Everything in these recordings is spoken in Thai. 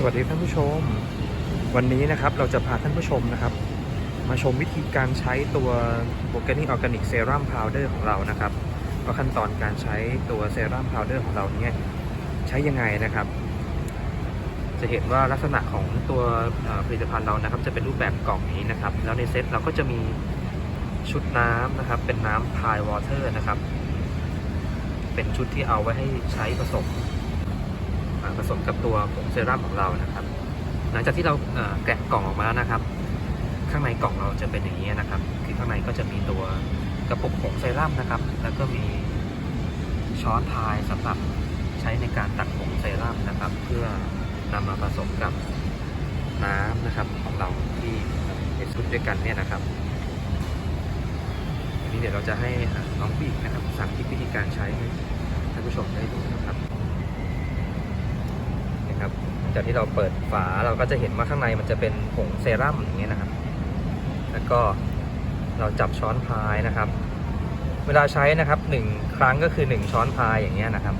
สวัสดีท่านผู้ชม วันนี้นะครับเราจะพาท่านผู้ชมนะครับ มาชมวิธีการใช้ตัว Organic Organic Serum Powder ของเรานะครับว่าขั้นตอนการใช้ตัวเซรั่มพาวเดอร์ของเราเนี่ยใช้ยังไงนะครับ จะเห็นว่าลักษณะของตัวผลิตภัณฑ์เรานะครับ จะเป็นรูปแบบกล่องนี้นะครับ แล้วในเซตเราก็จะมีชุดน้ำนะครับ เป็นน้ำพายวอเตอร์นะครับ เป็นชุดที่เอาไว้ให้ใช้ผสม ผสมกับตัวผงเซรั่มของเรานะครับ หลังจากที่เราแกะกล่องออกมาแล้วนะครับ ข้างในกล่องเราจะเป็นอย่างนี้นะครับ คือข้างในก็จะมีตัวกระปุกผงเซรั่มนะครับ แล้วก็มีช้อนพายสำหรับใช้ในการตักผงเซรั่มนะครับ เพื่อนำมาผสมกับน้ำนะครับของเราที่ในชุดด้วยกันเนี่ยนะครับอันนี้เดี๋ยวเราจะให้อ่าน้องบิ๊กนะครับสาธิตวิธีการใช้ให้ท่านผู้ชมได้ดูนะครับ จากที่เราเปิดฝาเราก็จะเห็นว่าข้างในมันจะเป็นผงเซรั่มอย่างเงี้ยนะครับ แล้วก็เราจับช้อนพายนะครับ เวลาใช้นะครับหนึ่งครั้งก็คือหนึ่งช้อนพายอย่างเงี้ยนะครับ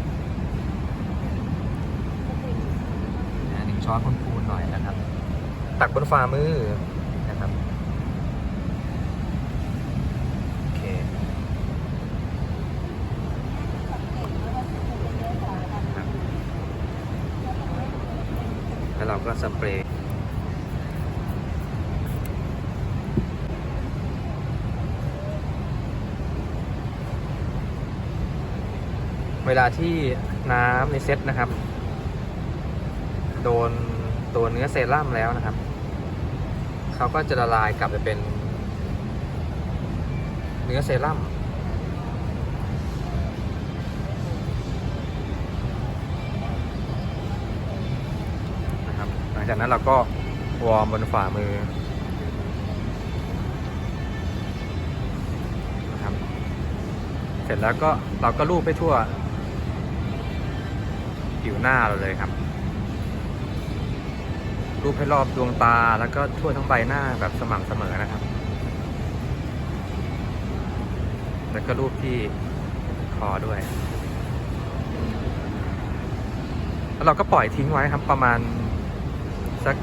หนึ่งช้อนคูนๆหน่อยนะครับ ตักบนฝ่ามือนะครับโอเคครับ แล้วเรา ก็สเปรย์เวลาที่น้ำในเซตนะครับ โดนตัวเนื้อเซรั่มแล้วนะครับ เขาก็จะละลายกลับไปเป็น เนื้อเซรั่ม จากนั้นเราก็วอร์มบนฝ่ามือนะครับเสร็จแล้วก็เราก็ลูบไปทั่ว ผิวหน้าเราเลยครับรูปให้รอบดวงตาแล้วก็ทั่วทั้งใบหน้าแบบสม่ำเสมอนะครับ แล้วก็รูปที่คอด้วย แล้วเราก็ปล่อยทิ้งไว้ครับประมาณ สัก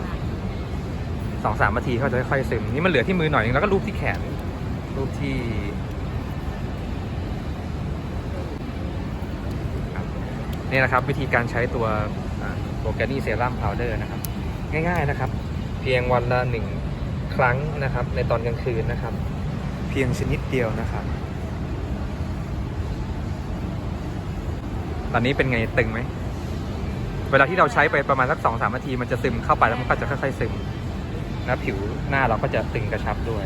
สองสามนาทีเขาจะค่อยๆซึมนี่มันเหลือที่มือหน่อยนึงแล้วก็รูปที่แขน รูปที่นี่นะครับ วิธีการใช้ตัวโปรแกรนีเซรั่มพาวเดอร์นะครับ ง่ายๆนะครับ เพียงวันละหนึ่งครั้งนะครับ ในตอนกลางคืนนะครับ เพียงชนิดเดียวนะครับ ตอนนี้เป็นไงตึงไหม วลาที่เราใช้ไปประมาณสักสองสามนาทีมันจะซึมเข้าไปแล้วมันก็จะค่อยๆซึมนะผิวหน้าเราก็จะตึงกระชับด้วย